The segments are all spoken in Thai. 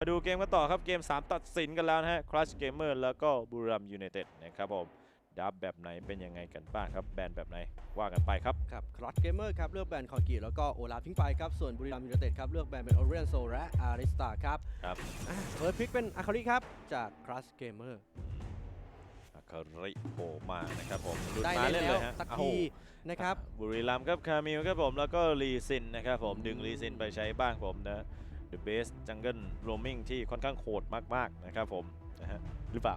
มาดูเกมกันต่อครับเกม 3 ตัดสินกันแล้วนะฮะ Crush Gamer แล้วก็บุรีรัมยูไนเต็ดนะครับผมดับแบบไหนเป็นยังไงกันบ้างครับ แบนแบบไหนว่ากันไปครับ ครับคลอสเกมเมอร์ครับ เลือกแบรนด์คอกิแล้วก็โอลาฟทิ้งไปครับ ส่วนบุรีรัมย์ยูไนเต็ดครับ เลือกแบรนด์เป็นโอเรียนโซและอาริสตาครับครับเฟิร์สพิกเป็นอาคาริครับ จากคลาสเกมเมอร์อาคาริโผล่มานะครับผมหลุได้มาเล่นเลแล้วยฮะสักอ้าวทีนะครับบุรีรัมย์ครับคามิลครับผมแล้วก็ลีซินนะครับผมดึงลีซินไปใช้บ้างผมนะ The Best Jungle Roaming ที่ค่อนข้างโหดมากๆนะครับผมนะฮะหรือเปล่า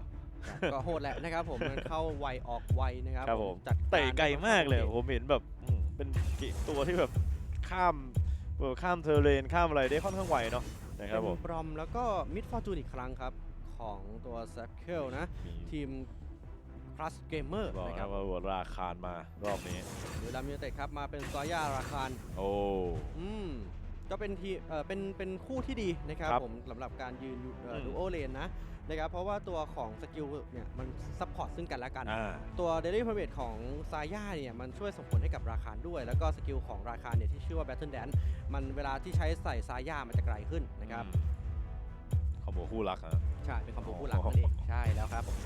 ก็โหดแหละนะครับผมมันเข้าไวออกไวนะครับครับผมจัดารเตะไกลมากเลยได้ผมเห็นแบบอืมเป็นตัวที่แบบข้ามเออข้ามเทอร์เรนข้ามอะไรได้ค่อนข้างไวเนาะนะครับผมเป็นบรอมแล้วก็มิดฟอร์จูนอีกครั้งครับ ของตัวแซคเคลนะมีทีมคลาสเกมเมอร์บอกนะนะคครัรับบว่าหัวราคารมารอบนี้บุรีรัมย์ยูไนเต็ดครับ มาเป็นซอย่าราคานโอ้อืม ก็เป็นทีเอ่อเป็นเป็นคู่ที่ดีนะครับครับผมสำหรับการยืนอยู่เอ่ออืม ดูโอเลนนะนะครับเพราะว่าตัวของสกิลเนี่ยมันซัพพอร์ตซึ่งกันและกัน อ่า ตัวเดลี่พ r เ a ของซาย่าเนี่ยมันช่วยส่งผลให้กับราคานด้วย แล้วก็สกิลของราคานเนี่ยที่ชื่อว่า Battle Dance มันเวลาที่ใช้ใส่ซาย่ามันจะไกลขึ้นนะครับค อมโบคู่รักนะ ใช่ เป็นคอมโบคู่หลักนั่นเองใช่แล้วครับผม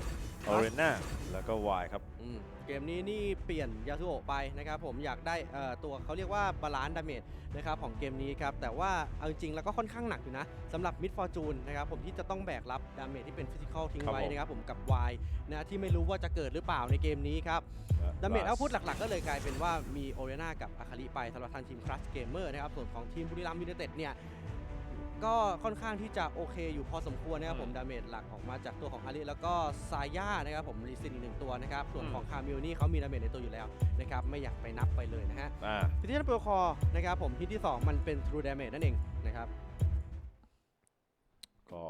ออเรน่าแล้วก็วายครับ อืมเกมนี้นี่เปลี่ยนยาสุโอะไปนะครับผมอยากได้เอ่อตัวเขาเรียกว่าบาลานซ์ดาเมจนะครับของเกมนี้ครับแต่ว่าเอาจริงๆแล้วก็ค่อนข้างหนักอยู่นะสำหรับมิดฟอร์จูนนะครับผมที่จะต้องแบกรับดาเมจที่เป็นฟิสิกอลทิ้งครับไว้ผม นะครับผมกับ Y นะที่ไม่รู้ว่าจะเกิดหรือเปล่าในเกมนี้ครับ ดาเมจเอาพุทหลักๆ ก็เลยกลายเป็นว่ามีโอเรนากับอาคาริไปสำหรับทางทีมครัชเกมเมอร์นะครับ ส่วนของทีมบุรีรัมย์ยูไนเต็ดเนี่ย ก็ค่อนข้างที่จะโอเคอยู่พอสมควรนะครับผมดาเมจหลักออกมาจากตัวของอาริแล้วก็ซาย่านะครับผมรีซินอีกหนึ่งตัวนะครับส่วนของคามิลนี่เขามีดาเมจในตัวอยู่แล้วนะครับไม่อยากไปนับไปเลยนะฮะอ่าทีนี้เปลคอนะครับผมฮิตที่ 2 มันเป็น True Damage นั่นเองนะครับก็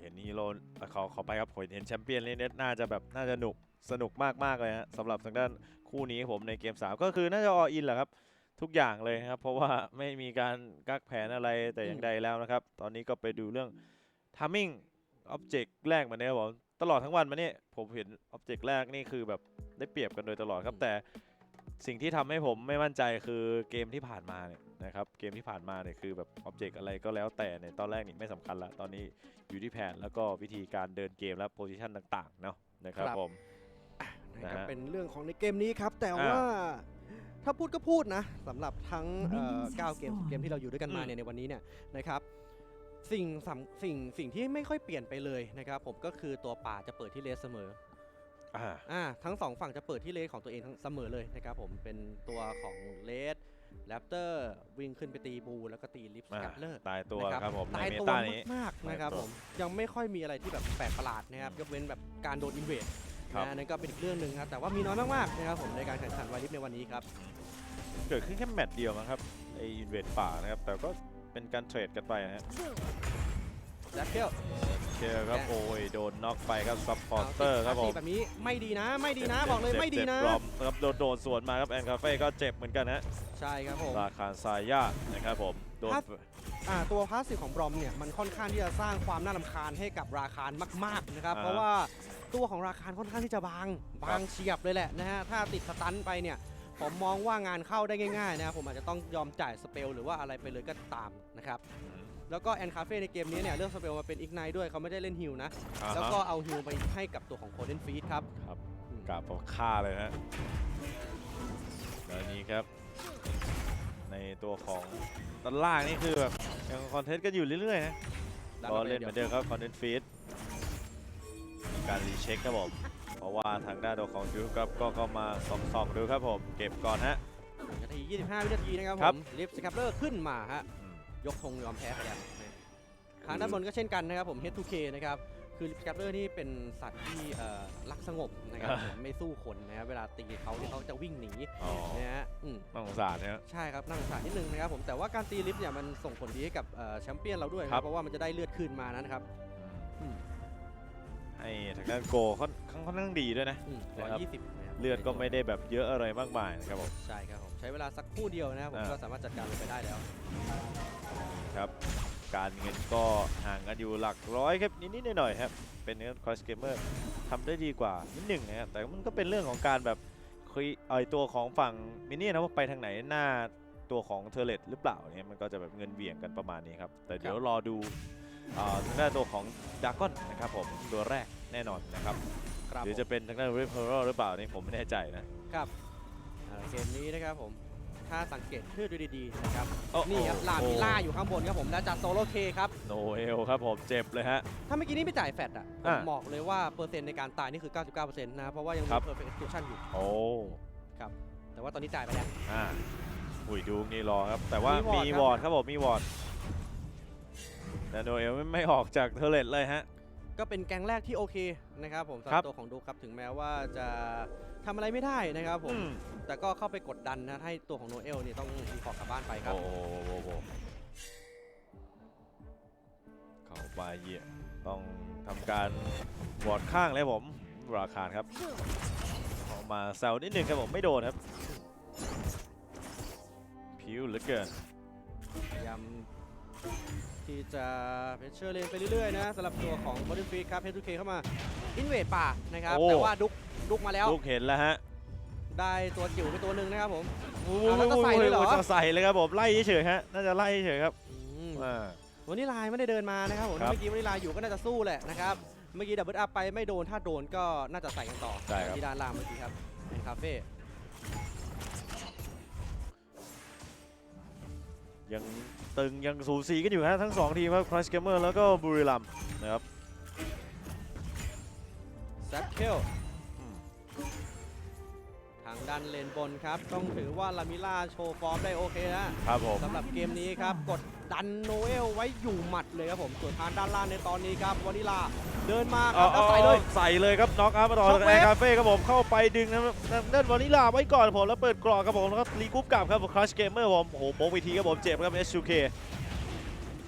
เห็นฮีโร่เขาเขาไปครับผมเห็นแชมเปี้ยนเล่นเนี่ยน่าจะแบบน่าจะหนุกสนุกมากๆเลยฮะสำหรับทางด้านคู่นี้ผมในเกม 3 ก็คือน่าจะออินแหละครับ ทุกอย่างเลยครับ เพราะว่าไม่มีการกักแผนอะไรแต่อย่างใดแล้วนะครับ ตอนนี้ก็ไปดูเรื่อง timing object แรกมาเนี่ยครับผมตลอดทั้งวันมาเนี่ยผมเห็น object แรกนี่คือแบบได้เปรียบกันโดยตลอดครับ แต่สิ่งที่ทำให้ผมไม่มั่นใจคือเกมที่ผ่านมาเนี่ยนะครับเกมที่ผ่านมาเนี่ยคือแบบ object อะไรก็แล้วแต่ในยตอนแรกนี่ไม่สำคัญละตอนนี้อยู่ที่แผนแล้วก็วิธีการเดินเกมและ position ต่างๆเนาะนะครับครับผมนะครับนะฮะเป็นเรื่องของในเกมนี้ครับ แต่อ่าว่า ถ้าพูดก็พูดนะสำหรับทั้งเอ่อ Minions 9เกม10เกมที่เราอยู่ด้วยกันมาอืมเนี่ยในวันนี้เนี่ยนะครับสิ่งสำสิ่งสิ่งที่ไม่ค่อยเปลี่ยนไปเลยนะครับผมก็คือตัวป่าจะเปิดที่เลสเสมออ่าอ่าทั้งสองฝั่งจะเปิดที่เลสของตัวเองทั้งเสมอเลยนะครับผมเป็นตัวของเลสแรปเตอร์วิ่งขึ้นไปตีบูแล้วก็ตีลิฟส์อ่าแคปเลอร์ตายตัวนะครับครับผมในตายเมตัวตานี้มากๆนะครับตายตัวผมยังไม่ค่อยมีอะไรที่แบบแปลกประหลาดนะครับยกเว้นแบบการโดนอินเวด ครับ นะนั่นก็เป็นอีกเรื่องหนึ่งครับแต่ว่ามีน้อยมากๆนะครับผมในการแข่งขันไวริฟในวันนี้ครับ เกิดขึ้นแค่แมตช์เดียวมั้งครับไออินเวดป่านะครับ แต่ก็เป็นการเทรดกันไปนะฮะแจ็คเกิลเคครับแกโอ้ยโดนน็อกไปครับซัพพอร์เตอร์ครับผมแบบนี้ไม่ดีนะไม่ดีนะบอกเลยไม่ดีนะเจ็บๆรอมครับโดนโดนสวนมาครับแอนคาเฟ่ก็เจ็บเหมือนกันฮะใช่ครับผม ราคาซาย่านะครับผมโดน ถ้า อ่าตัวพาสซีฟของบรอมเนี่ยมันค่อนข้างที่จะสร้างความน่ารำคาญให้กับราคานมากๆนะครับ อ่า เพราะว่า ตัวของราคานค่อนข้างที่จะบาง บางเฉียบเลยแหละนะฮะ ถ้าติดสตันไปเนี่ย ผมมองว่างานเข้าได้ง่ายๆนะครับผมอาจจะต้องยอมจ่ายสเปลหรือว่าอะไรไปเลยก็ตามนะครับ แล้วก็แอนคาเฟ่ในเกมนี้เนี่ยเลือกสเปลมาเป็นอีกไนด้วยเขาไม่ได้เล่นฮิลนะ อ่าฮะ แล้วก็เอาฮิลไปให้กับตัวของโคเดนฟีดครับ ครับอืมกราบฆ่าเลยฮะแล้วนี้ครับ ในตัวของตอนล่างนี่คือแบบยังคอนเทนต์กันอยู่เรื่อยๆนะดัก็มาเล่นเหมือนเดิมครับคอนเทนต์ฟีดมี การรีเช็คครับผมเพราะว่าทางด้านตัวของจูครับก็เข้ามาส่องๆดูครับผม เก็บก่อนฮะหนึ่งนาที 25 วินาทีนะครับผครับ มลิฟต์สครับเลอร์ขึ้นมาฮะอืม ยกธงยอมแพ้ไปแล้วนะทางด้านบนก็เช่นกันนะครับผม H2K นะครับคือลิฟต์สครับเลอร์นี่เป็นสัตว์ที่เอ่อรักสงบนะครับอ่า ผมไม่สู้คนนะครับเวลาตีเขาเนี่ยเขาจะวิ่งหนีอ๋อนะฮะอืม น่าสงสารนะฮะใช่ครับน่าสงสารนิดนึงนะครับผมแต่ว่าการตีลิฟต์เนี่ยมันส่งผลดีให้กับเอ่อแชมเปี้ยนเราด้วยคครัรับบเพราะว่ามันจะได้เลือดคืนมานะครับอืม ให้ทางด้านโกค่อนค่อนข้างดีด้วยนะอืมนะครับ120นะครับเลือดก็ไม่ได้แบบเยอะอะไรมากมายนะครับผม ใช่ครับผม ใช้เวลาสักครู่เดียวนะครับผมอ่า ก็สามารถจัดการมันไปได้แล้ว ครับ การเงินก็ห่างกันอยู่หลักร้อยครับนิดๆหน่อยๆครับ เป็นเนื้อคอสเกมเมอร์ทำได้ดีกว่านิดหนึ่งนะครับแต่มันก็เป็นเรื่องของการแบบคุยไอตัวของฝั่งมินนี่นะว่าไปทางไหนหน้าตัวของเทเลตหรือเปล่าเนี่ยมันก็จะแบบเงินเหวี่ยงกันประมาณนี้ครับ แต่เดี๋ยวรอดูอ่า ทางด้านตัวของดากอนนะครับผมตัวแรกแน่นอนนะครับครับหรือผมจะเป็นทางด้านริฟเ r อร์หรือเปล่านี่ผมไม่แน่ใจนะครับอ่าเกมนี้นะครับผมถ้าสังเกตชื่อดูดีๆนะครับโอ้นี่ครับโอ้ลามิล่าอยู่ข้างบนครับผมแล้วจัดโซโลเคครับโนเอลครับผมเจ็บเลยฮะถ้าเมื่อกี้นี้ไม่จ่ายแฟดอะผมอ่าบอกเลยว่าเปอร์เซ็นต์ในการตายนี่คือ 99%นะเพราะว่ายังคมีรับ perfect execution อยู่โอ้แต่ว่าตอนนี้จ่ายไปแล้วอ่าอุ้ยดูนี่รอครับแต่ว่ามีมีววออร์ร์ดดครับครับผมมีวอร์ด แต่โนเอลไม่ไม่ออกจากเทอร์เลตเลยฮะ ก็เป็นแกงแรกที่โอเคนะครับผมสำหครัรับบตัวของดูครับถึงแม้ว่าจะทำอะไรไม่ได้นะครับผม อืม แต่ก็เข้าไปกดดันนะให้ตัวของโนเอลเนี่ยต้องมีขอกลับบ้านไปครับ โอ้โหโอ้โหเข้าไปเหยียบต้องทำการวอร์ดข้างเลยผมราคาครับออกมาแซวนิดนึงครับผมไม่โดนครับ ผิวเหลือเกินพยายาม ที่จะเพชเชอร์เลนไปเรื่อยๆนะสำหรับตัวของบอดี้ฟีครับเพชรทูเคเข้ามาอินเวดป่านะครับ โอ้ แต่ว่าดุกดุกมาแล้ว ลูกเห็นแล้วฮะได้ตัวจิ๋วไปตัวหนึ่งนะครับผมโอ้เอาแล้วจะใส่เลยเหรอโจะใส่เลยครับผมไล่เฉยๆฮะน่าจะไล่เฉยๆครับอืมอ่า วันนี้ลายไม่ได้เดินมานะครับผมครับ เมื่อกี้วันนี้ลายอยู่ก็น่าจะสู้แหละนะครับเมื่อกี้ดับเบิลอัพไปไม่โดนถ้าโดนก็น่าจะใส่กันต่อใช่ครับ ที่ด้านล่างเมื่อกี้ครับเป็นคาเฟ่ ยังตึงยังสูสีกันอยู่ฮะทั้งสองทีมครับครัชเกมเมอร์แล้วก็บุรีรัมย์นะครับแซปเคลทางด้านเลนบนครับ ต้องถือว่าลามิล่าโชว์ฟอร์มได้โอเคนะครับผมสำหรับเกมนี้ครับกด ดันโนเอลไว้อยู่หมัดเลยครับผมส่วนทางด้านล่างในตอนนี้ครับวานิลาเดินมาคเอารับแล้วเอาใส่เลยใส่เลยครับน็อกอัพมาต่อช็อกจากเวแอฟร์คาเฟ่ครับผมเข้าไปดึงนะครับเล่นวานิลาไว้ก่อนผมแล้วเปิดกรอกครับผมแล้วก็รีกรุ๊ปกลับครับครัชเกมเมอร์ผมโอ้โหโป๊กวิธีครับผมเจ็บครับ S2K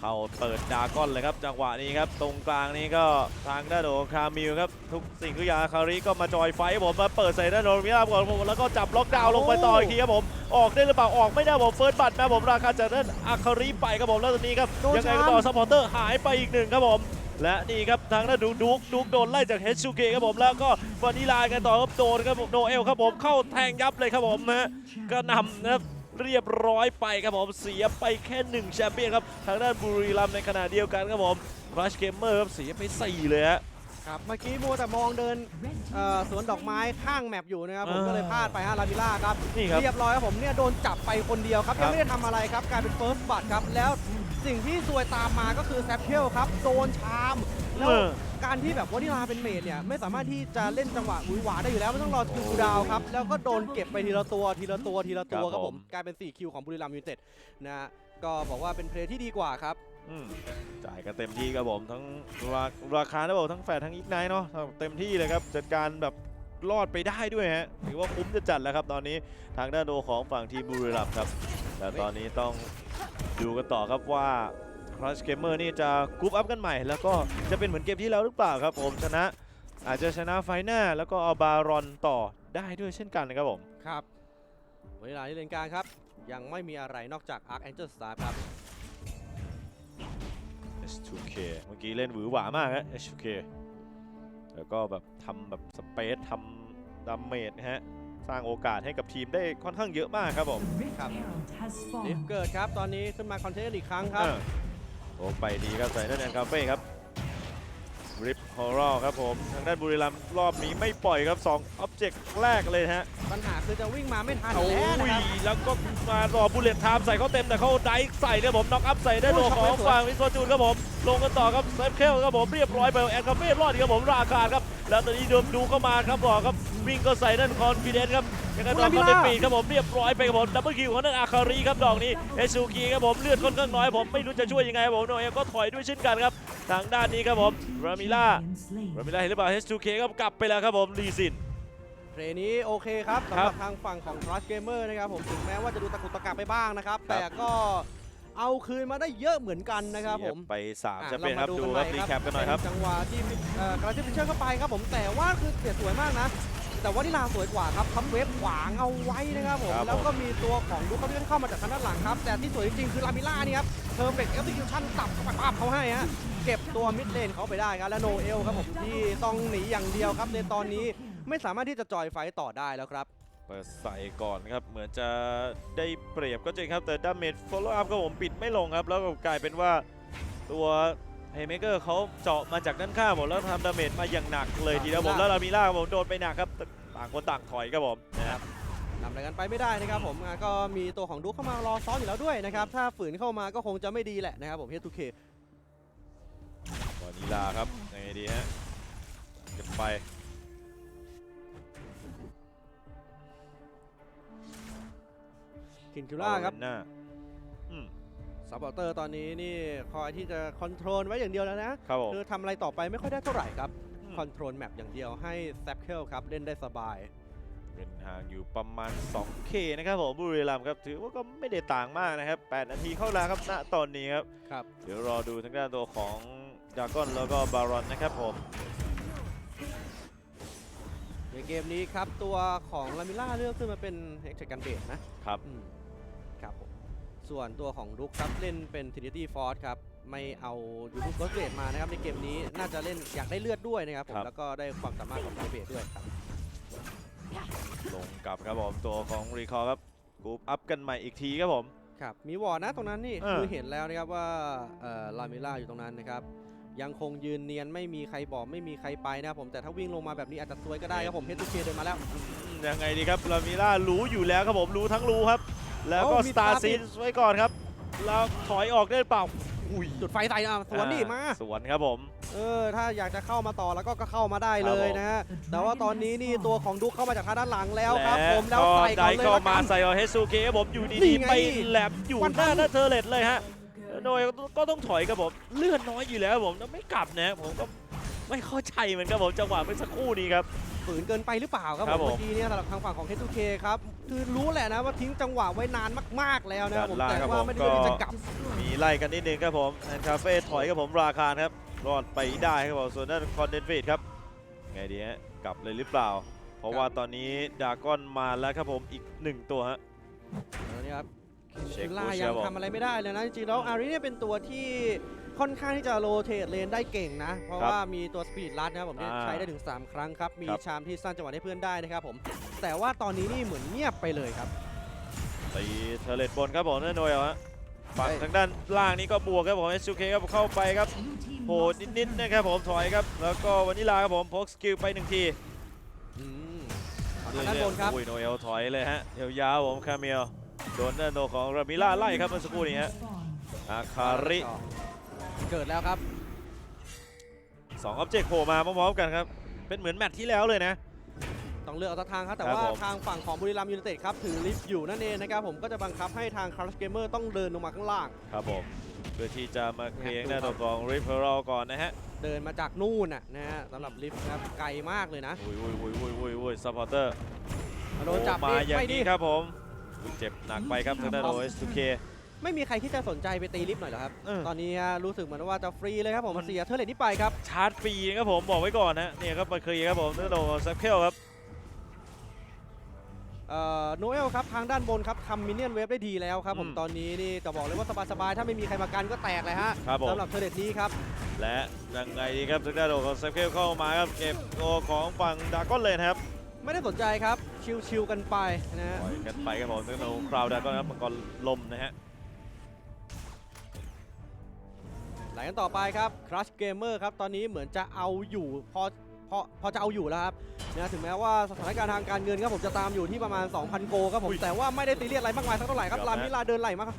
เข้าเปิดดาก้อนเลยครับจังหวะนี้ครับตรงกลางนี้ก็ทางด้านของคามิลครับทุกสิ่งทุกอย่างคาริก็มาจอยไฟผมมาเปิดใส่ด้านโนมิลาก่อนผมแล้วก็จับล็อกดาวน์ลงไปต่ออีกทีครับผมออกได้หรือเปล่าออกไม่ได้ผมเฟิร์สบัตนะผมราคาจากด้านอาคาริไปครับผมแล้วตอนนี้ครับยังไงก็ต่อซัพพอร์เตอร์หายไปอีกหนึ่งครับผมและนี่ครับทางด้านดูดูกดูกโดนไล่จากเฮชูเกครับผมแล้วก็วานิลากันต่อครับโดนครับผมโนเอลครับผมเข้าแทงยับเลยครับผมนะฮะก็นำนะครับ เรียบร้อยไปครับผมเสียไปแค่หนึ่งแชมเปี้ยนครับทางด้านบุรีรัมย์ในขณะเดียวกันครับผมรัชเกมเมอร์ครับเสียไปสี่เลยฮะครับเมื่อกี้มัวแต่มองเดินเอ่อสวนดอกไม้ข้างแมปอยู่นะครับผมอ่าก็เลยพลาดไปฮะลามิล่าครับนี่ครับเรียบร้อยครับผมเนี่ยโดนจับไปคนเดียวครับครัยังบไม่ได้ทำอะไรครับกลายเป็นเฟิร์สบัตครับแล้ว สิ่งที่ซวยตามมาก็คือแซปเคิลครับโดนชามแล้วเออ การที่แบบวานิลาเป็นเมดเนี่ยไม่สามารถที่จะเล่นจังหวะหวือหวาได้อยู่แล้วมันต้องรอคิวคูลดาวน์ครับแล้วก็โดนเก็บไปทีละตัวทีละตัวทีละตัวคครัรับบผผมมกลายเป็น4คิวของบุรีรัมย์ยูไนเต็ดนะฮะก็บอกว่าเป็นเพลย์ที่ดีกว่าครับ อืมจ่ายกันเต็มที่ครับผมทั้งราราคานะผมทั้งแฟร์ทั้งอีกไนท์เนาะเต็มที่เลยครับจัดการแบบ รอดไปได้ด้วยฮะถือว่าคุ้มจะจัดแล้วครับตอนนี้ทางด้านโดของฝั่งทีมบุรีรัมย์ครับแล้วตอนนี้ต้องดูกันต่อครับว่า Crush Gamer นี่จะกรุ๊ปอัพกันใหม่ แล้วก็จะเป็นเหมือนเกมที่แล้วหรือเปล่าครับผมชนะ อาจจะชนะไฟหน้า แล้วก็เอาบารอนต่อได้ด้วยเช่นกันนะครับผมครับเวลาที่เลนกลางครับ ยังไม่มีอะไรนอกจาก Arc Angel Star ครับ S2K เมื่อกี้เล่นหวือหวามากฮะ S2K แล้วก็แบบทำแบบสเปซทำดาเมจนะฮะ สร้างโอกาสให้กับทีมได้ค่อนข้างเยอะมากครับผมครับ has ลิฟ spawned. เกิดครับ ตอนนี้ขึ้นมาคอนเทนต์อีกครั้งครับเออโอ้ไปดีครับใส่ด้านแอนคาเฟ่ครับ ริปฮอร์รครับผม ทางด้านบุรีรัมย์รอบนี้ไม่ปล่อยครับ2ออบเจกต์แรกเลยฮะปัญหาคือจะวิ่งมาไม่ทันโอ้แล้วนะยครับ แล้วก็มารอบุลเลตไทม์ใส่เขาเต็มแต่เขาไดฟ์ใส่ครับผมน็อกอัพใส่ได้โอ้โดยของช็อตไว้สวยฝั่งวิสโซจูนครับผม ลงกันต่อครับเซฟเคลครับผมเรียบร้อยไปแอนคาเฟ่รอดดีครับผมราคาครับ แล้วตอนนี้ดูดูเข้ามาครับบอกครับวิ่งก็ใส่นั่นคอนฟิเดนครับยังไงต่อคอนเดปีดครับผมเรียบร้อยไปครับผมดับเบิลคิวของนั่นอาคารีครับดอกนี้เอชูกีครับผมเลือดค่อนข้างน้อยผมไม่รู้จะช่วยยังไงครับผมโนเอลก็ถอยด้วยเช่นกันครับ ทางด้านนี้ครับผมรามิล่า Minion slain. รามิล่าเห็นหรือเปล่า H2K ครับกลับไปแล้วครับผมลีซินเพลย์นี้โอเคครับสำครัหบรับทางฝั่งของ Crush Gamer นะครับผมถึงแม้ว่าจะดูตะกุกตะกักไปบ้างนะครับ แต่ก็เอาคืนมาได้เยอะเหมือนกันนะครับผมเสียไป3อะจะเป็นเราคมารับดูดูกันคหรัน่บอยรีแคปกันหน่อยครับเป็จังหวะที่เอ่อกระทิบพิเชอร์เข้าไปครับผมแต่ว่าคือเสียสวยมากนะ แต่ว่านิลาสวยกว่าครับพับเวฟขวางเอาไว้นะครับผมครับผมแล้วก็มีตัวของลูกเขาที่เข้ามาจากทางด้านหลังครับแต่ที่สวยจริงๆคือลามิล่านี่ครับเพอร์เฟกต์เอ็กซิคิวชั่นตับเข้าไปปั๊บเขาให้ฮะ เก็บตัวมิดเลนเขาไปได้ครับและโนเอลครับผมที่ต้องหนีอย่างเดียวครับ ในตอนนี้ไม่สามารถที่จะจอยไฟต์ต่อได้แล้วครับเปิดใส่ก่อนครับ เหมือนจะได้เปรียบก็จริงครับ แต่ดาเมจ follow up ครับผมปิดไม่ลงครับ แล้วก็กลายเป็นว่าตัวเฮเมเกอร์เขาเจาะมาจากด้านข้างผมแล้วทำดาเมจมาอย่างหนักเลยครับทีเดียวผมลาแล้วลามิล่าครับผมโดนไปหนักครับต่างคนต่างถอยครับผมนะครับทำอะไรกันไปไม่ได้นะครับผมอะก็มีตัวของดุ๊กเข้ามารอซ้อนอยู่แล้วด้วยนะครับ ถ้าฝืนเข้ามาก็คงจะไม่ดีแหละนะครับผมเฮทูเค วานิลาครับไงดีฮะกันไปคินคิล่าครับเอเวนหน้าอืมซัพพอร์เตอร์ตอนนี้นี่คอยที่จะคอนโทรลไว้อย่างเดียวแล้วนะครับผมคือทำอะไรต่อไปไม่ค่อยได้เท่าไหร่ครับอืมคอนโทรลแมปอย่างเดียวให้แซปเคลครับเล่นได้สบายเป็นห่างอยู่ประมาณ 2K นะครับผมบุรีรัมย์ครับถือว่าก็ไม่ได้ต่างมากนะครับ 8 นาทีเข้าแล้วครับณตอนนี้ครับ ครับ เดี๋ยวรอดูทางด้านตัวของ ดากอนแล้วก็บารอนนะครับผมในเกมนี้ครับตัวของลามิล่าเลือกขึ้นมาเป็นเฮกเทกันเบดนะครับอืมครับผมส่วนตัวของดุ๊กครับเล่นเป็นทินิตี้ฟอร์ครับไม่เอายูทูบเบิร์เบดมานะครับในเกมนี้น่าจะเล่นอยากได้เลือดด้วยนะครับผมครับ แล้วก็ได้ความสามารถของเบดด้วยครับ ลงกลับครับผมตัวของรีคอร์ครับกรุ๊ปอัพกันใหม่อีกทีครับผม ครับมีวอร์ดนะตรงนั้นนี่เออ คือเห็นแล้วนะครับว่าเอ่อลามิล่าอยู่ตรงนั้นนะครับ ยังคงยืนเนียนไม่มีใครบอกไม่มีใครไปนะครับผมแต่ถ้าวิ่งลงมาแบบนี้อาจจะซวยก็ได้ครับผมเฮทูเคเดินมาแล้วอืมยังไงดีครับลามิล่ารู้อยู่แล้วครับผมรู้ทั้งรู้ครับ แล้วก็โอ้สมีตาตาร์ปิซีดไว้ก่อนครับ แล้วถอยออกได้หรือเปล่าอุ้ยจุดไฟใส่อะสวนดิอ่มาสวนครับผม เออถ้าอยากจะเข้ามาต่อแล้วก็ก็เข้ามาได้เลครับยผมนะฮะแต่ว่าตอนนี้นี่ตัวของดุ๊กเข้ามาจากทางด้านหลังแล้วครับ ผมแล้วก็ใส่ก่ได้อนเลยเข้าละมากัน ใส่เอาเฮซูเกะครับผมอยู่นี่ดีไงๆไปแหลมอยู่วันหน้านั้นหน้าเทอร์เลตเลยฮะ โดยก็ต้องถอยครับผมเลือดน้อยอยู่แล้วผมแล้วไม่กลับนะผมก็ไม่เข้าใจเหมือนกันผมจังหวะเมื่อสักครู่นี้ครับ ฝืนเกินไปหรือเปล่าครับครับผมผมเมื่อกี้เนี่ยสำหรับทางฝั่งของ H2K ครับคือรู้แหละนะว่าทิ้งจังหวะไว้นานมากๆแล้วนะครับผมด้านล่างแต่ครับว่าผมไม่ได้ก็เลือกที่จะกลับมีไล่กันนิดนึงครับผมแอนคาเฟ่ถอยครับผมราคาครับรอดไปได้ครับผมส่วนด้านคอนเดนเฟดครับไงดีฮะกลับเลยหรือเปล่า เพราะว่าตอนนี้ดากอนมาแล้วครับผมอีกหนึ่งตัวฮะแล้วนี่ครับ เช็คคิล่าโค้ชยังครับผมทำอะไรไม่ได้เลยนะจริงๆแล้วอารีเนี่ยเป็นตัวที่ค่อนข้างที่จะโรเทตเลนได้เก่งนะ เพราะครับว่ามีตัวสปีดลัดนะครับผมที่อ่าใช้ได้ถึง 3 ครั้งครับ มีครับชามที่สร้างจังหวะให้เพื่อนได้นะครับผม แต่ว่าตอนนี้นี่เหมือนเงียบไปเลยครับตีเทเลตบนครับผมนั่นโดยเอาฮะฝั่งเฮ้ยทางด้านล่างนี้ก็บวกครับผมเอสเคครับเข้าไปครับโหดนิดๆนะครับผมถอยครับ แล้วก็วานิลาครับผมพกสกิลไปหนึ่งทีอืมทางด้านบนครับอุ้ยโนเอลถอยเลยฮะยาวๆผมคาเมล โดนด้านโนของรามิล่าไล่ครับเมื่อสักครู่นี้ฮะอาคาริเกิดแล้วครับสองออบเจกต์โผล่มาพร้อมๆกันครับ เป็นเหมือนแมตช์ที่แล้วเลยนะ ต้องเลือกเอาสักทางครับ แต่ครับว่าผมทางฝั่งของบุรีรัมย์ยูไนเต็ดครับถือลิฟต์อยู่นั่นเองนะครับผมก็จะบังคับให้ทางคาร์ลเกมเมอร์ต้องเดินลงมาข้างล่าง ครับผมเพื่อที่จะมาเคลียร์เนี่ยหน้าตัวของริฟเฟอรัลก่อนนะฮะ เดินมาจากนู่นน่ะนะฮะสำหรับลิฟต์นะครับไกลมากเลยนะอุ้ยอุ้ยอุ้ยอุ้ยอุ้ยอุ้ยซัพพอร์เตอร์โดนจับมานี่อย่างไม่ดีนี้ครับผมอุ้ย เจ็บหนักไปครับทางด้านครัโอบเอสทูเค ไม่มีใครที่จะสนใจไปตีลิฟต์หน่อยเหรอครับ เออ ตอนนี้ฮะรู้สึกเหมือนว่าจะฟรีเลยครับผมมันเสียเทอร์เลตนี้ไปครับ ชาร์จฟรีนะครับผมบอกไว้ก่อนนะเนี่ยครับมาเคลียร์ครับผมทางด้านของซับเคลครับเอ่อโนเอลครับทางด้านบนครับทำมินเนี่ยนเวฟได้ดีแล้วครับผมอืมตอนนี้นี่จะบอกเลยว่าสบายๆ ถ้าไม่มีใครมากันก็แตกเลยฮะครับผม สำหรับเทอร์เลตนี้ครับ และยังไงดีครับทางด้านของซับเคลเข้ามาครับเก็บตัวของฝั่งดากอนเลยนะครับ ไม่ได้สนใจครับ ชิวๆกันไปนะฮะปล่อยกันไปครับผมทางด้านของคราวดากอนครับมังกรลมนะฮะ ไหลกันต่อไปครับ Crush Gamer ครับ ตอนนี้เหมือนจะเอาอยู่พอพอพอจะเอาอยู่แล้วครับนะถึงแม้ว่าสถานการณ์ทางการเงินครับผมจะตามอยู่ที่ประมาณ 2,000 โกครับผมอุ้ยแต่ว่าไม่ได้ตีเรียดอะไรมากมายสักเท่าไหร่ครับเกือบลานะมิลาเดินไหลมาครับ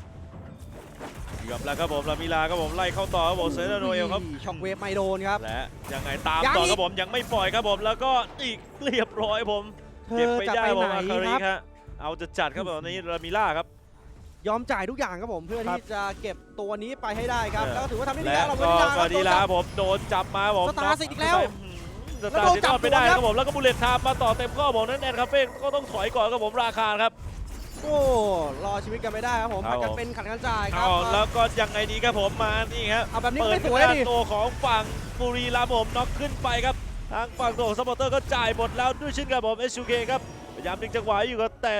เกือบแล้วครับผมลามิลาครับผมไล่เข้าต่อครับผมเซนโนเอลครับ ช็อกเวฟไม่โดนครับ และยังไงตามยังต่ออีก ครับผมยังไม่ปล่อยครับผมแล้วก็อีกเรียบร้อยผม เธเก็บอไปจะได้ไปผมไหนอาคาริครับฮะเอาจะจัดครับผมตอนนี้ลามิล่าครับ ยอมจ่ายทุกอย่างครับผมเพื่อครับที่จะเก็บตัวนี้ไปให้ได้ครับ เออ แล้วก็ถือว่าทำได้ดีและแล้วเราก็ไม่ได้กอดีลาผมโดนจับมาผมสตาร์สิอีกแล้ว สตาร์สิรอดไปได้ครับผมแล้วก็บุลเลตไทม์มาต่อเต็มข้อผมนั่นแอนคาเฟ่ก็ต้องถอยก่อนครับผมราคาครับ โอ้รอชีวิตกันไม่ได้ครับผมครัผับดกันผมเป็นขัดกันจ่ายครัเอาบแล้วก็ยังไงดีครับผมมานี่ครับ เอาแบบนี้ก็เปิดไม่สวยด้านดิตัวของฝั่งบุรีรัมย์ผมน็อกขึ้นไปครับ ทางฝั่งตัวของสปอร์เตอร์ก็จ่ายหมดแล้วด้วยเช่นกันผม SUK ครับพยายามดึงจังหวะอยู่ครับแต่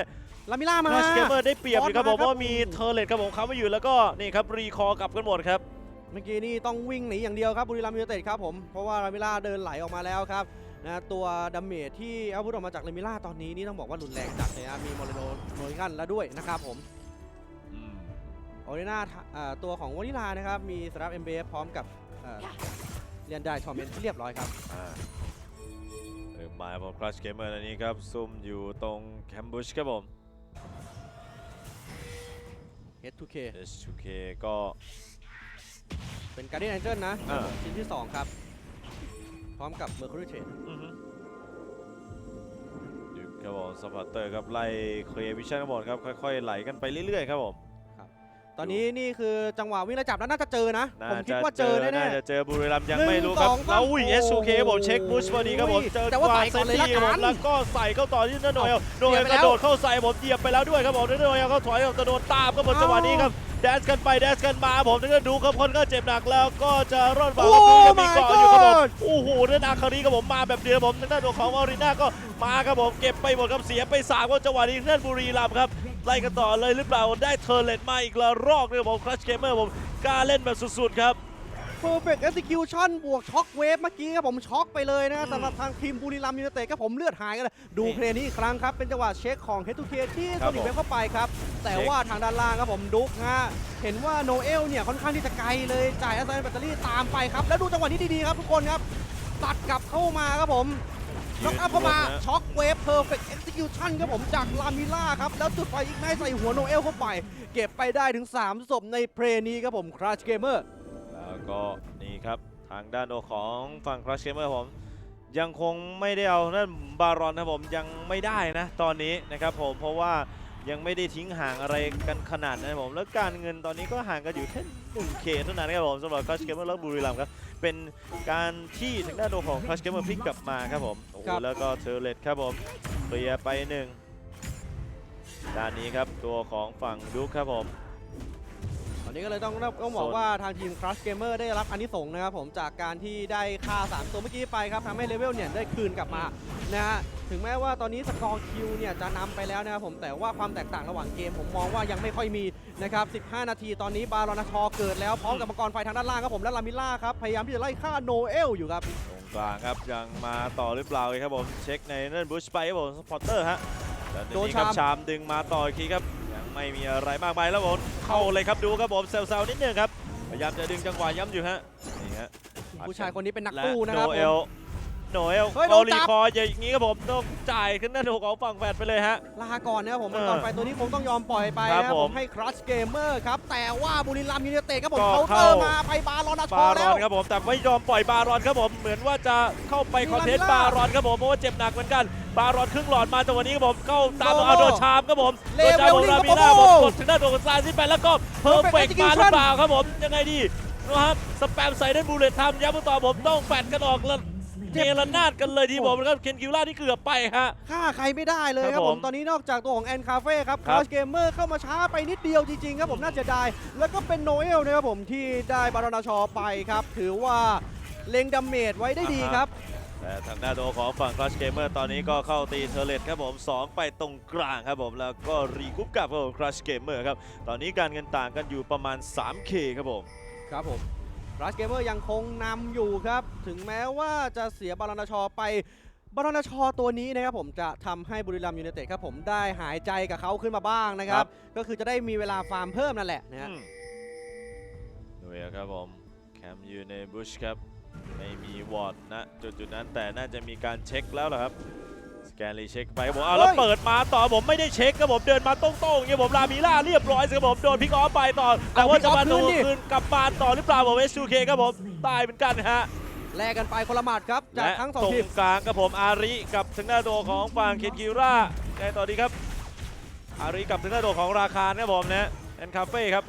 ลามิล่ามาคลาสเกมเมอร์ได้เปรียบอยู่ครับผมบอสมาครับเพราะมีเทอร์เลตครับผมค้ำไว้อยู่แล้วก็นี่ครับรีคอร์กลับกันหมดครับเมื่อกี้นี่ต้องวิ่งหนีอย่างเดียวครับบุรีรัมย์ยูไนเต็ดครับผมเพราะว่าลามิล่าเดินไหลออกมาแล้วครับนะตัวดาเมจที่เอาพุทออกมาจากลามิล่าตอนนี้นี่ต้องบอกว่ารุนแรงจัดเลยนะมีโมเรโนโนยกันแล้วด้วยนะครับผมออริน่าตัวของวานิลานะครับ มีสตาร์เอ็มเบพร้อมกับเอ่อเรียนได้ทอร์เมนเรียบร้อยครับอ่าเริ่ มมาผมคลัชเกมเมอร์ตอนนี้ครับซุ่มอยู่ตรงแคมบุชครับผม H2K H2K ก็ เป็นการ์เดียนแองเจิลนะอ่า ชิ้นที่ 2 ครับ พร้อมกับ Mercury Train อือฮึดึกครับผมสปอร์เตอร์ครับไล่เคลียร์วิชั่นครับผมครับค่อยๆไหลกันไปเรื่อยๆครับผม ตอนนี้นี่คือจังหวะวิ่งไล่จับแล้วน่าจะเจอนะน่าผมคิดจะว่าเจอแน่น่าจะเจอบุรีรัมย์ยังหนึ่งไม่รู้ครับสองสามแล้ววิ่งโอ้โห S2K ผมเช็คบุชพอดีครับผมเจอแต่ว่ากวาใส่เซก่อนนเลยละตี้ครับผมกันแล้วก็ใส่เข้าต่อที่นั่นโนเอลโนเอลเสียไปกแล้วระโดดเข้าใส่ผมเหยียบไปแล้วด้วยครับผมนั่นโนเอลเขาถอยออกจะโดนตามครับผมจังหวะนี้ครับแดนส์กันไปแดนส์กันมาผมถึงจะดูครับคนก็เจ็บหนักแล้วก็จะรอดบาโอ้ครับคือยังมี my เกาะอยู่ครับผม god โอ้โหนั่นอาคารีครับผมมาแบบเดือดผมทางด้านของอารีนาก็มาครับผมเก็บไปหมดครับเสียไปสามครับจังหวะนี้ทางด้านบุรีรัมย์ครับ ไล่กันต่อเลยหรือเปล่าได้เทอร์เลตมาอีกละรอกเลยครับผมคลัชเกมเมอร์ผมกล้าเล่นแบบสุดๆครับ Perfect Execution บวกช็อคเวฟเมื่อกี้ครับผมช็อกไปเลยนะอืมสำหรับทางทีมบุรีรัมย์ยูไนเต็ดครับผมเลือดหายกันเลยดูนี่เพลย์นี้อีกครั้งครับ เป็นจังหวะเช็คของ H2K ที่คโซรับนิกผมเวฟเข้าไปครับ แต่เช็คว่าทางด้านล่างครับผมดุกฮะเห็นว่าโนเอลเนี่ยค่อนข้างที่จะไกลเลยจ่ายแอสไซน์แบตเตอรี่ตามไปครับ แล้วดูจังหวะนี้ดีๆครับทุกคนครับ ตัดกลับเข้ามาครับผม ล็อกอัพเข้ามาช็อคเวฟเพอร์เฟกต์เอ็กซิคิวชันครับผมจากลามิล่าครับ แล้วจุดไฟอีกไนใส่หัวโนเอลเข้าไป เก็บไปได้ถึงสามศพในเพลงนี้ครับผมคราชเกมเมอร์แล้วก็นี่ครับทางด้านโอของฝั่งคราชเกมเมอร์ผมยังคงไม่ได้เอานั่นบารอนนะผมยังไม่ได้นะ ตอนนี้นะครับผมเพราะว่า ยังไม่ได้ทิ้งห่างอะไรกันขนาดนั้นครับผมแล้วการเงินตอนนี้ก็ห่างกันอยู่แค่ 1K เท่านั้นครับผมสำหรับครัชเกมเมอร์และบุรีรัมย์ครับเป็นการที่ทางด้านโอของครัชเกมเมอร์พลิกกลับมาครับผมโอ้โหครับแล้วก็เทอร์เลตครับผมเคลียร์ไปหนึ่งด้านนี้ครับตัวของฝั่งดุ๊กครับผมตอ นนี้ก็เลยต้องต้องบอกโซนว่าทางทีม Crush Gamer ได้รับอานิสงส์นะครับผมจากการที่ได้ค่า 3 ตัวเมื่อกี้ไปครับทำให้เลเวลเนี่ยได้คืนกลับมานะฮะถึงแม้ว่าตอนนี้สกอร์คิวเนี่ยจะนำไปแล้วนะครับผมแต่ว่าความแตกต่างระหว่างเกม ผมมองว่ายังไม่ค่อยมีนะครับ 15 นาทีตอนนี้บารอนชอเกิดแล้วพร้อมกับมังกรไฟทางด้านล่างครับผมและลามิล่าครับพยายามที่จะไล่ฆ่าโนเอลอยู่ครับตรงกลางครับยังมาต่อหรือเปล่าครับผมเช็คในนั่นบุชไปครับผมสปอร์เตอร์ฮะแล้วโดนนี่ครับชามชามดึงมาต่ออีกทีครับยัง ไม่มีอะไรมากมายแล้วผมเข้าเลยครับดูครับผมเซลล์นิดนึงครับพยายามจะดึงจังหวะย้ำอยู่ฮะนี่ฮะผู้ชายคนนี้เป็นนักและสู้นะโนครับผเอล มโนเอลเฮ้ยโดโดนรีจับคอร์อย่างนี้ครับผมต้องจ่ายขึ้นหน้าหนของฝั่งแฟดไปเลยฮะ ลาก่อนนะครับผมเอมัองกรไฟตัวนี้คงต้องยอมปล่อยไปครับนะครับผผมมให้ Crush Gamer ครับ แต่ว่าบุรีรัมย์ยูไนเต็ดครับผมก็เคาน์เตอเข้า ร์มาไปบารอนชอบาแล้รอวน ครับผมแต่ไม่ยอมปล่อยบารอนครับผมเหมือนว่าจะเข้าไปนี่คอนเทนต์ลามิล่าบารอนครับผมเพราะว่าเจ็บหนักเหมือนกัน บารอนครึ่งหลอดมาจังหวะนี้ครับผมเข้าตามโอ้โหเอาโดนชามครับผมเลโดนชามเวขลองลิ่งรามิครับน่าโอ้ผโหมกดทางด้านของซาซิไปแล้วก็เพอร์ Perfect เฟกมาห execution รือเปล่าครับผมยังไงดีนะครับสแปมใส่ได้บูเลตทำย้ำต่อผมต้องแฟดกันออกแล้ว เทระนาดกันเลยทีผมนะครับเคนคิวล่าที่เกือบไปฮะ ฆ่าใครไม่ได้เลยคครัรับบผผมมตอนนี้นอกจากตัวของแอนคาเฟ่ครับครับ Crush Gamer เข้ามาช้าไปนิดเดียวจริงๆครับผมน่าจะได้ แล้วก็เป็นโนเอลนะครับผมที่ได้บารอนชอไปครับ ถือว่าเล็งดาเมจไว้ได้ดีครับ แต่ทางด้านโดของฝั่ง Crush Gamer ตอนนี้ก็เข้าตีเทอร์เลตครับผม 2 ไปตรงกลางครับผม แล้วก็รีกรุ๊ปกลับครับผม Crush Gamer ครับ ตอนนี้การเงินต่างกันอยู่ประมาณ 3K ครับผม ครับผม รัชเกมเมอร์ยังคงนำอยู่ครับ ถึงแม้ว่าจะเสียบารอนชอไปบารอนชอตัวนี้นะครับผมจะทำให้บุรีรัมย์ยูไนเต็ดครับผมได้หายใจกับเขาขึ้นมาบ้างนะครับ ก็คือจะได้มีเวลาฟาร์มเพิ่มนั่นแหละนะฮะอืมดูเอครับผมแคมอยู่ในบุชครับ ไม่มีวอร์ดนะจุดจุดๆนั้นแต่น่าจะมีการเช็คแล้วเหรอครับส แกนรีเช็คไปผมเอาแล้วเฮ้ยเปิดมาต่อผมไม่ได้เช็คครับผมเดินมาตรงๆอย่างเงี้ยผมลามิล่าเรียบร้อยสิครับผมโดนพิกออฟไปต่อแต่ว่าจะมาดูคืนกลับมาต่อหรือเปล่าผมเอสซูเคครับผมตายเหมือนกันฮะแลกกันไปคนละหมัดครับจากและทั้งสองตรทีมงกลางครับผมอาริกับทางหน้าโดของฝั่งเคนคิร่าในต่อดีครับ อาริกับทางหน้าโดของราคาครับผมนะแอนคาเฟ่ครับ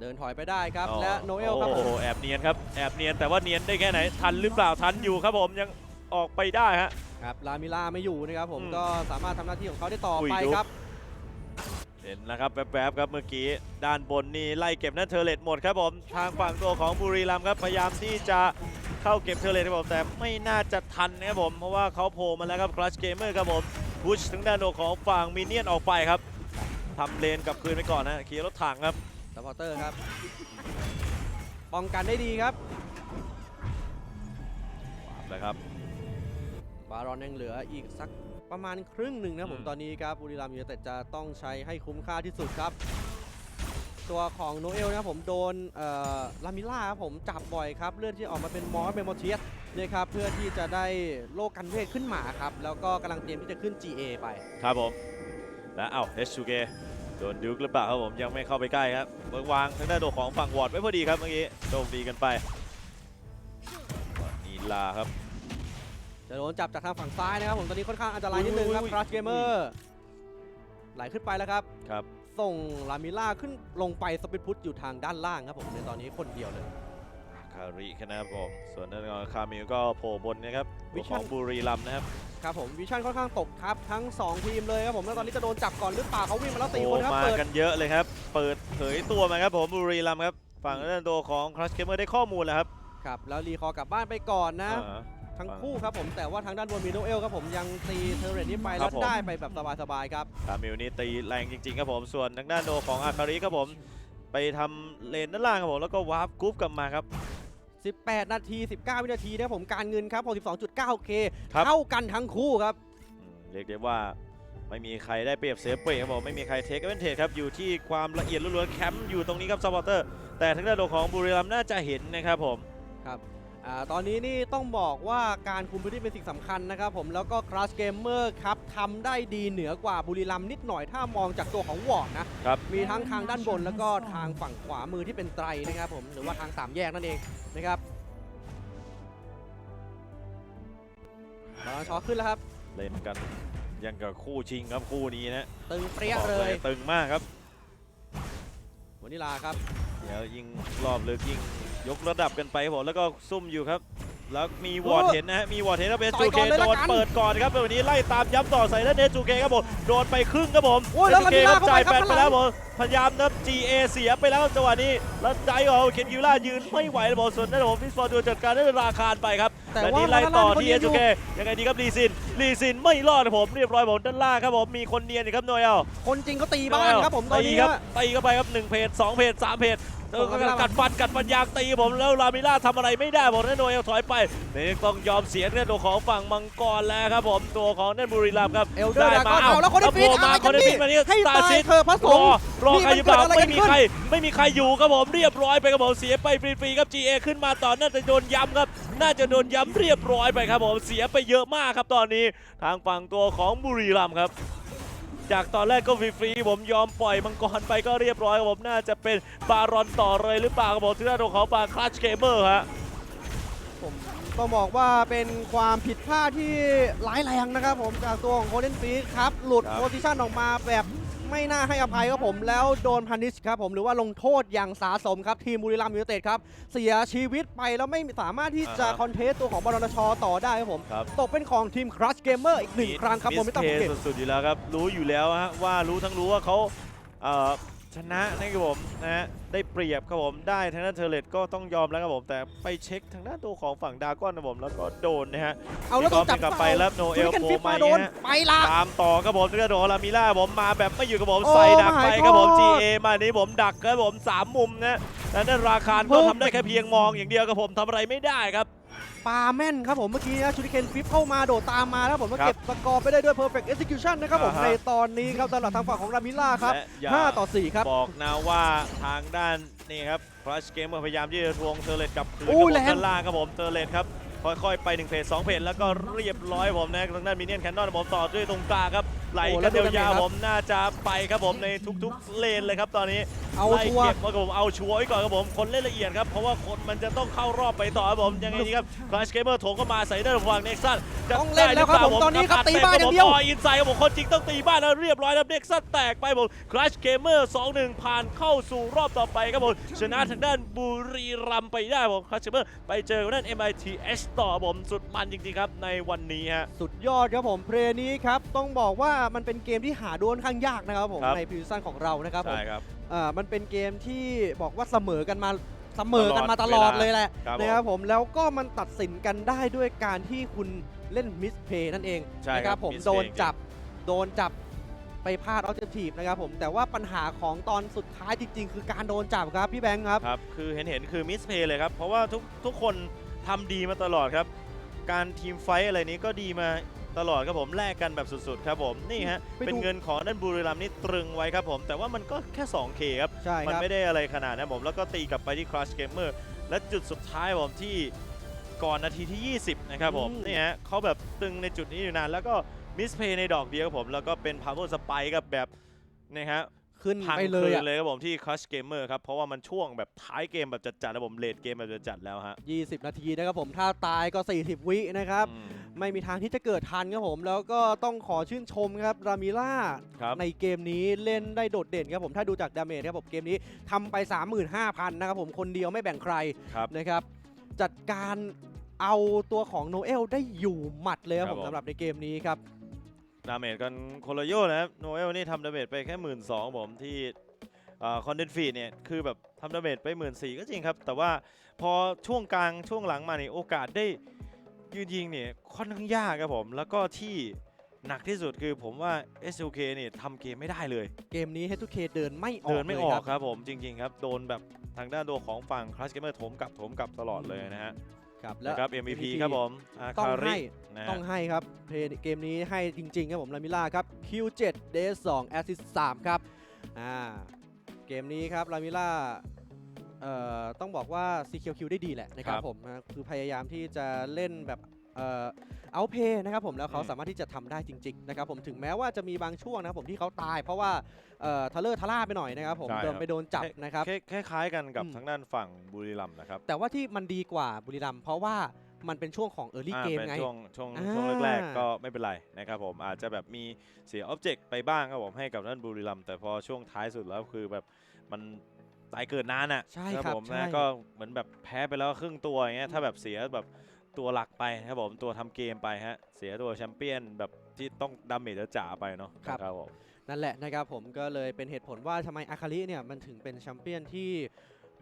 เดินถอยไปได้ครับอ๋อและโนเอลครับผโอ้มโหแอบเนียนครับแอบเนียนแต่ว่าเนียนได้แค่ไหนทันหรือเปล่าทันอยู่ครับผมยัง ออกไปได้ฮะ ครับลามิล่าไม่อยู่นะครับผมอืม ก็สามารถทำหน้าที่ของเขาได้ต่ออุ้ยไปดูครับ เห็นนะครับแวบๆครับเมื่อกี้ ด้านบนนี่ไล่เก็บนั่นเทอร์เลตหมดครับผม ทางฝั่งตัวของบุรีรัมย์ครับพยายามที่จะเข้าเก็บเทอร์เลตครับผมแต่ไม่น่าจะทันนะครับผม เพราะว่าเขาโผล่มาแล้วครับคลัชเกมเมอร์ครับผมบุชถึงด้านโดของฝั่งมินเนี่ยนออกไปครับทำเลนกลับคืนไปก่อนนะขี่รถถังครับสปอร์เตอร์ครับ ป้องกันได้ดีครับ นะครับ บารอนยังเหลืออีกสักประมาณครึ่งหนึ่งนะผมอืมตอนนี้ครับบุรีรัมย์ยูไนเต็ดจะต้องใช้ให้คุ้มค่าที่สุดครับ ตัวของโนเอลนะครับผมโดนเอ่อลามิล่าครับผมจับบ่อยครับเลือดที่ออกมาเป็นมอสเบมโมเทียสนะครับเพื่อที่จะได้โลกกันเวทขึ้นมาครับ แล้วก็กำลังเตรียมที่จะขึ้น GA ไป ครับผม และเอ้าเฮชูเกโดนดุกหรือเปล่าครับผมยังไม่เข้าไปใกล้ครับวางทางด้านตัวของฝั่งวอร์ดไว้พอดีครับเมื่อกี้โชคดีกันไปนีลาครับ จะโดนจับจากทางฝั่งซ้ายนะครับผมตอนนี้ค่อนข้างอันตรายนิดนึงครับอุ้ยคราชเกมเมอร์ไหลขึ้นไปแล้วครับครับส่งลามิล่าขึ้นลงไปสปิดพุทอยู่ทางด้านล่างครับผมในตอนนี้คนเดียวเลยคารินะครับผมส่วนด้านของคามิลก็โผล่บนนะครับวิวิชั่ชั่นนบุรีรัมย์นะครับครับผมวิชั่นค่อนข้างตกครับทั้ง 2 ทีมเลยครับผมแล้วตอนนี้จะโดนจับก่อนหรือเปล่าเขาวิ่งมาแล้วตีโผคนครับมาเปิดกันเยอะเลยครับ เปิดเผยตัวมาครับผมบุรีรัมย์ครับฝั่งด้านตัวของครัชเคเมอร์ได้ข้อมูลแล้วครับครับแล้วรีคอร์กลับบ้านไปก่อนนะอ่า ทั้งคู่ครับผมแต่ว่าทางด้านบนมีโนเอลครับผมยังตีเทอร์เรนนี้ไปครัแล้บวผมได้ไปแบบสบายๆครับคามิลนี่ตีแรงจริงๆครับผมส่วนทางด้านโดของอาคาริครับผมไปทำเลนด้านล่างครับผมแล้วก็วาร์ปกรุ๊ปกลับมาครับ18 นาที 19 วินาทีนะครับผมการเงินครับ 62.9k ครับเท่ากันทั้งคู่ครับอืมเรียกได้ว่าไม่มีใครได้เปรียบเสียเปรียบครับผมไม่มีใครเทคเวนเทจครับอยู่ที่ความละเอียดล้วนๆแคมป์อยู่ตรงนี้ครับซัพพอร์เตอร์แต่ทางด้านโดของบุรีรัมย์น่าจะเห็นนะครับผม อ่าตอนนี้นี่ต้องบอกว่าการคุมพื้นที่เป็นสิ่งสำคัญนะครับผมแล้วก็คราชเกมเมอร์ครับทำได้ดีเหนือกว่าบุรีรัมย์นิดหน่อยถ้ามองจากตัวของวอร์ดนะครับ มีทั้งทางด้านบนแล้วก็ทางฝั่งขวามือที่เป็นไตรนะครับผมหรือว่าทางสามแยกนั่นเองนะครับบอลชอขึ้นแล้วครับเล่นกันยังกับคู่ชิงครับคู่นี้นะตึงเปรี้ยบอกเลยตึงมากครับวานิลาครับ เดี๋ยวยิงรอบลึกยิง ยกระดับกันไปครับผมแล้วก็ซุ่มอยู่ครับ แล้วมีวอร์ดเออเห็นนะฮะมีวอร์ดเห็นแล้วเป็นต่จูอยเคก่อนเลยโดละนกันเปิดก่อนครับแล้ววันนี้ไล่ตามย้ำต่อใส่แล้วเนจูเคครับผมโดนไปครึ่งครับผมโอ้ยแล้วเนจูเคครับลามิล่าจ่ายเข้าแปไปดครับ ไปแล้วผมพยายามนับ GA เสียไปแล้วจังหวะนี้แล้วใจของเคนกิล่ายืนไม่ไหวแล้วบอกส่วนนั่นผมฟิสฟอร์ดูจัดการได้ราคานไปครับแต่และว่านี่ไล่ต่อที่ด้าเอนจูเคยังไงดีครับลีซินลีซินไม่รอดครับผมเรียบร้อยผมด้านล่างครับผมมีคนเนียนอีกครับโนเอล คนจริงเขาตีบ้านครับผมตอนนี้ตีครับฮะตีเข้าไปครับ 1 เพจ2เพจ3เพจ โอ้โหกัดฟันกัดฟันยางตีผมแล้วลามิล่าทำอะไรไม่ได้ผมนั่นโนเอลถอยไปนี่ต้องยอมเสียเรื่องตัวของฝั่งมังกรแล้วครับผมตัวของนั่นบุรีรัมย์ครับเอลเดอร์ได้ดามาก้อนเอาแล้วคนที่ฟีดโผล่มาอะไรคกันนที่ฟีนี่ดมานี่ให้ตาตายซิดเธอพระสรงอฆ์รอใครอยู่เปล่านี่มันเกิดอะไรไม่มีกันขึ้นใคร ไม่มีใครอยู่ครับผมเรียบร้อยไปครับผมเสียไปฟรีๆครับ GA ขึ้นมาต่อน่าจะโดนย้ำครับ น่าจะโดนย้ำเรียบร้อยไปครับผมเสียไปเยอะมากครับตอนนี้ ทางฝั่งตัวของบุรีรัมย์ครับ จากตอนแรกก็ฟรีๆผมยอมปล่อยมังกรไปก็เรียบร้อยครับผมน่าจะเป็นบารอนต่อเลยหรือเปล่าครับผมที่ด้านของเขาปาคลัชเกมเมอร์ฮะผมต้องบอกว่าเป็นความผิดพลาดที่ร้ายแรงนะครับผมจากตัวของโคเดนฟีดครับ หลุดครับโพซิชันออกมาแบบ ไม่น่าให้อภัยครับผมแล้วโดนพันิชครับผมหรือว่าลงโทษอย่างสาสมครับทีมบุรีรัมย์ยูไนเต็ดครับเสียชีวิตไปแล้วไม่สามารถที่จะคอนเทสตัวของบอลนชต่อได้ครับผมครับ ตกเป็นของทีมครัชเกมเมอร์อีกหนึ่งครั้งครับผมไม่ต้องมิสเก็บเพย์สุดๆอยู่แล้วครับ รู้อยู่แล้วฮะว่ารู้ทั้งรู้ว่าเขาเอ่อ ชนะนะครับผมนะฮะได้เปรียบครับผมได้ทางด้านเทเลตก็ต้องยอมแล้วครับผมแต่ไปเช็คทางด้านตัวของฝั่งดากอนนะผมแล้วก็โดนนะฮะเอาแล้วต้องจับกลับไปแล้วโนเอลชูริกันโผฟิล่ปมามาอโดย่างนเงี้ยไปละตามต่อครับผมทางด้านของลามิล่าผมมาแบบไม่อยู่กับผมโอ้ใส่ดักไป my ครับผม God GA มานี้ผมดักครับผมสามมุมนะแต่นั่นราคานก็เพิ่มทำได้แค่เพียงมองอย่างเดียวครับผมทำอะไรไม่ได้ครับ ปาแม่นครับผมเมื่อกี้นะชูริเคนฟิปเข้ามาโดดตามมาแล้วผมก็ครับเก็บสกอร์ไปได้ด้วย perfect execution นะครับผม อ่าฮะ ในตอนนี้ครับสำหรับทางฝั่งของรามิล่าครับ และอย่า5 ต่อ 4 ครับ บอกนะว่าทางด้านนี่ครับครัชเกมพยายามที่จะทวงเทอร์เลตกลับคืนโอ้ครับผมแรง ด้านล่างครับผมเทอร์เลตครับค่อยๆไป1เพจ2เพจแล้วก็เรียบร้อยผมนะทางด้านมินเนี่ยนแคนนอนผมต่อด้วยตรงกลางครับ ไหลโอ้แล้กันวดูดาเมจยาวครับๆผมน่าจะไปครับผมในทุกๆเลนเลยครับตอนนี้เอาไล่ทัวร์เก็บว่าผมเอาชัวร์ไว้ก่อนครับผมคนเล่นละเอียดครับเพราะว่าคนมันจะต้องเข้ารอบไปต่อครับผมยังไงดีครับครัชเกมเมอร์โถงเข้ามาใส่ด้านฝั่งเน็กซัสต้องเล่นแล้วครับผมตอนนี้ครับตีบ้านอย่างเดียวอินไซด์ครับผมคนจริงต้องตีบ้านแล้วเรียบร้อยครับเน็กซัสแตกไปผมครัชเกมเมอร์2-1ผ่านเข้าสู่รอบต่อไปครับผมชนะทางด้านบุรีรัมย์ไปได้ผมครัชเกมเมอร์ไปเจอกับด้าน MITH ต่อผมสุดมันจริงๆครับในวันนี้ฮะสุดยอดครับผมเพลย์นี้ครับต้องบอกว่ามันเป็นเกมที่หาดูค่อนข้างยากนะครับผมครับในพิวซันของเรานะครับผมใช่ครับอ่ามันเป็นเกมที่บอกว่าเสมอกันมาเสมอกันมาตตลลออดดเลยแหละครับผม นะครับผมแล้วก็มันตัดสินกันได้ด้วยการที่คุณเล่นมิสเพย์นั่นเองใช่นะคครัรับบผม miss โดน play จริงจับโดนจับไปพลาดออ j เจ t ทีฟนะครับผมแต่ว่าปัญหาของตอนสุดท้ายจริง ๆ คือการโดนจับครับพี่แบงค์ครับ ครับ คือเห็นเห็นๆคือมิสเพย์เลยครับ เพราะว่าทุกทุกคนทำดีมาตลอดครับ การทีมไฟท์อะไรนี้ก็ดีมา ตลอดครับผมแลกกันแบบสุดๆครับผมนี่ฮะไปเป็นดูเงินของนั่นบุรีรัมย์นี่ตรึงไว้ครับผม แต่ว่ามันก็แค่ 2K ครับ ใช่มันครับไม่ได้อะไรขนาดนั้นผม แล้วก็ตีกลับไปที่ Crush Gamer และจุดสุดท้ายผมที่ก่อนนาทีที่ 20 นะครับผมอืม นี่ฮะเขาแบบตึงในจุดนี้อยู่นาน แล้วก็มิสเพย์ในดอกเดียวครับผม แล้วก็เป็น Power Spike กับแบบนี่ฮะ ขึ้นพังไปเลคืยนอะเลยครับผมที่ Crush Gamer ครับ เพราะว่ามันช่วงแบบท้ายเกมแบบจัดๆแล้วผมเลดเกมแบบจัดๆแล้วฮะ 20 นาทีนะครับผมถ้าตายก็ 40 วินะครับอืมไม่มีทางที่จะเกิดทันครับผม แล้วก็ต้องขอชื่นชมครับรามิล่าครับในเกมนี้เล่นได้โดดเด่นครับผมถ้าดูจากดาเมจครับผมเกมนี้ทำไป 35,000 นะครับผมคนเดียวไม่แบ่งใครครับนะครับจัดการเอาตัวของโนเอลได้อยู่หมัดเลยครับครับผมผมสำหรับในเกมนี้ครับ ดาเมจกันโคโลโยนะครับโนเอลนี่ทำดาเมจไปแค่หมื่นสองผมที่คอนเดนฟีดเนี่ยคือแบบทำดาเมจไปหมื่นสี่ก็จริงครับ แต่ว่าพอช่วงกลางช่วงหลังมาเนี่ยโอกาสได้ยืนยิงเนี่ยค่อนข้างยากครับผม แล้วก็ที่หนักที่สุดคือผมว่า SUK เนี่ยทำเกมไม่ได้เลย เกมนี้ H2K เดินไม่ออกเดินไม่ออกลยครับผมจริงๆครับ โดนแบบทางด้านตัวของฝั่งคลาสเกมเมอร์โถมกลับโถมกลับตลอดเลยนะฮะ ครับแล้ว นะครับ MVP ครับผมอาต้องคาริให้ นะฮะต้องให้ครับเพลย์เกมนี้ให้จริง ๆ ครับผมลามิล่าครับ Q7 d 2 Assist 3ครับอ่าเกมนี้ครับลามิล่าเอ่อต้องบอกว่า CQQ ได้ดีแหละนะครับผมนะคือพยายามที่จะเล่นแบบ เอ่อเอาเพย์นะครับผมแล้วเขาอืมสามารถที่จะทำได้จริงๆนะครับผมถึงแม้ว่าจะมีบางช่วงนะครับผมที่เขาตายเพราะว่าเอ่อทะเลอร์ทะล่าไปหน่อยนะครับผมใช่โดนครับไปโดนจับนะครับคล้ายคล้ายๆกันกับอืมทางด้านฝั่งบุรีรัมย์นะครับแต่ว่าที่มันดีกว่าบุรีรัมย์เพราะว่ามันเป็นช่วงของ Early อ่า Game เป็นไงช่วงช่วงอ่าช่วงแรกๆ ก็ไม่เป็นไรนะครับผมอาจจะแบบมีเสียออบเจกต์ไปบ้างครับผมให้กับนั่นบุรีรัมย์แต่พอช่วงท้ายสุดแล้วคือแบบมันตายเกิดนานอะใช่ครับผมใช่นะก็เหมือนแบบแพ้ไปแล้วครึ่งตัวอย่างเงี้ยถ้าแบบเสียแบบ ตัวหลักไปครับผมตัวทำเกมไปฮะเสียตัวแชมเปี้ยนแบบที่ต้องดาเมจจ๋าไปเนาะครับนะครับผมนั่นแหละนะครับผมก็เลยเป็นเหตุผลว่าทำไมอาคาริเนี่ยมันถึงเป็นแชมเปี้ยนที่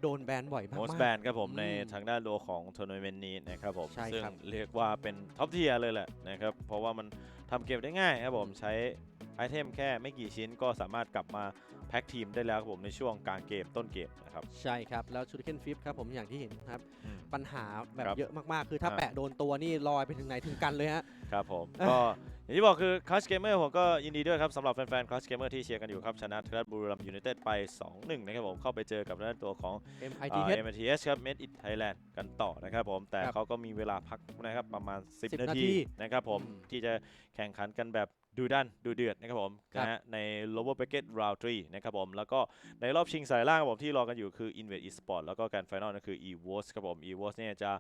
โดนแบนบ่อยมากโมสๆแบนครับผมอืมในทางด้านตัวของทัวร์นาเมนต์นี้นะครับผมใช่ซึ่งครับเรียกว่าเป็นท็อปเทียร์เลยแหละนะครับเพราะว่ามันทำเกมได้ง่ายครับผมใช้ไอเทมแค่ไม่กี่ชิ้นก็สามารถกลับมา แพ็กทีมได้แล้วครับผมในช่วงกลางเกมต้นเกมนะครับ ใช่ครับ แล้วชูริเคนฟิปครับผมอย่างที่เห็นครับอืมปัญหาแบบครับเยอะมาก ๆ คือถ้าอ่า แปะโดนตัวนี่ลอยไปถึงไหนถึงกันเลยฮะ ครับผมอะก็อย่างที่บอกคือ Crush Gamer ผมก็ยินดีด้วยครับสำหรับแฟนๆ Crush Gamer ที่เชียร์กันอยู่ครับ ชนะทรับุรีรัมย์ยูไนเต็ดไป 2-1 นะครับผมเข้าไปเจอกับด้านตัวของ MIT อ่า Head MTS ครับ Made in Thailand กันต่อนะครับผม แต่ครับเขาก็มีเวลาพักนะครับ ประมาณ 10 10 นานาทีทีนะครับผม อืม ที่จะแข่งขันกันแบบ ดูดันดูเดือดนะครับผมครับนะฮะใน lower bracket round 3นะครับผม แล้วก็ในรอบชิงสายล่างครับผมที่รอกันอยู่คือ Invade Esport แล้วก็การไฟนอลนั่นคือ EVOS ครับผม EVOS เนี่ยจะ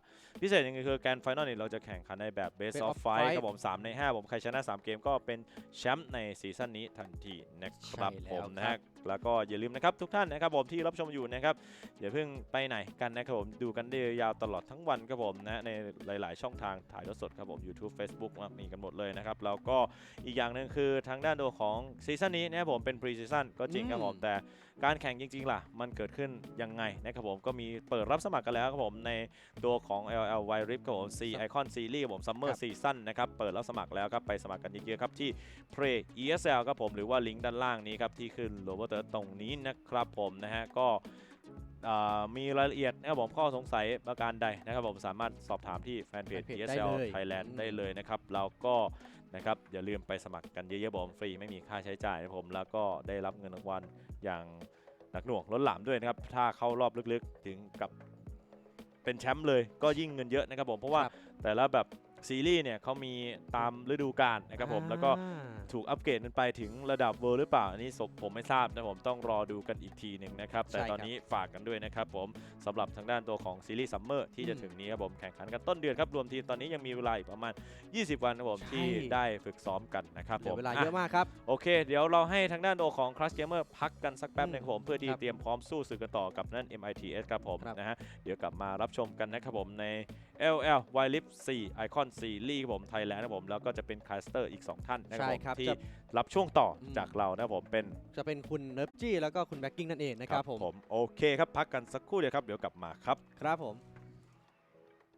พิเศษยังไงคือการไฟนอลเนี่ยเราจะแข่งขันในแบบ Best Best of of Five Five ครับผม 3 ใน 5 ผมใครชนะ 3 เกมก็เป็นแชมป์ในซีซั่นนี้ทันทีนะครับใช่ผมแล้วนะครัฮะบแล้วก็อย่าลืมนะครับทุกท่านนะครับผมที่รับชมอยู่นะครับอย่าเพิ่งไปไหนกันนะครับผมดูกันได้ยาวตลอดทั้งวันครับผมนะในหลาย ๆ ช่องทางถ่ายทอดสดครับผม YouTube Facebook นะมีกันหมดเลยนะครับแล้วก็อีกอย่างหนึ่งคือทางด้านตัวของซีซั่นนี้นะครับผมเป็นพรีซีซั่นก็จริงครับผมอืมแต่ การแข่งจริง ๆ ล่ะ มันเกิดขึ้นยังไงนะครับผมก็มีเปิดรับสมัครกันแล้วครับผมในตัวของ LL w i r i p ครับผม C Icon Series ครับผม Summer ครับ Season นะครับเปิดรับสมัครแล้วครับไปสมัครกันเยอะๆครับที่ Play ESL ครับผมหรือว่าลิงก์ด้านล่างนี้ครับที่ขึ้นโลโก้เตอร์ตรงนี้นะครับผมนะฮะก็อ่ามีรายละเอียดนะครับผมข้อสงสัยประการใดนะครับผมสามารถสอบถามที่แฟนเพจแฟนเพจได้ ESL เลย Thailand อืมได้เลยนะครับแล้วก็ นะครับอย่าลืมไปสมัครกันเยอะๆผมฟรีไม่มีค่าใช้จ่ายนะครับผม แล้วก็ได้รับเงินรางวัลอย่างหนักหน่วงล้นหลามด้วยนะครับ ถ้าเข้ารอบลึกๆ ถึงกับเป็นแชมป์เลยก็ยิ่งเงินเยอะนะครับผม เพราะว่าครับแต่ละแบบ ซีรีส์เนี่ยเขามีตามฤดูกาลนะครับผม แล้วก็อ่าถูกอัปเกรดกันไปถึงระดับเวิร์หรือเปล่า อันนี้สมผมไม่ทราบนะผมต้องรอดูกันอีกทีหนึ่งนะครับ แต่ใช่ตอนครับนี้ฝากกันด้วยนะครับผมสำหรับทางด้านตัวของซีรีส์ซัมเมอร์ที่จะอืมถึงนี้ครับผมแข่งขันกันต้นเดือนครับ รวมทีมตอนนี้ยังมีเวลาอีกประมาณ 20 วันครับผมใช่ที่ได้ฝึกซ้อมกันนะครับเหลืผอมเวลาอะเยอะมากครับโอเค เดี๋ยวเราให้ทางด้านตัวของ Crush Gamer พักกันสักแป๊บอืมหนึงครับผมเพื่อที่ครับเตรียมพร้อมสู้ศึกกันต่อกับนั่น MITS ครับผมครับนะฮะเดี๋ยวกลับมารับชมกันนะครับผมใน LL w i l i p 4 Icon Series ครับผม Thailand นะครับผมแล้วก็จะเป็นคาสเตอร์อีก 2 ท่านนะครับใช่ผมครับที่จะรับช่วงต่ออมจากเรานะครับผมเป็นจะเป็นคุณเนิร์ฟจี้แล้วก็คุณแบ็กกิ้งนั่นเองนะครับผมโอเคครับพักกันสักครู่เดียวครับเดี๋ยวกลับมาครับครับผม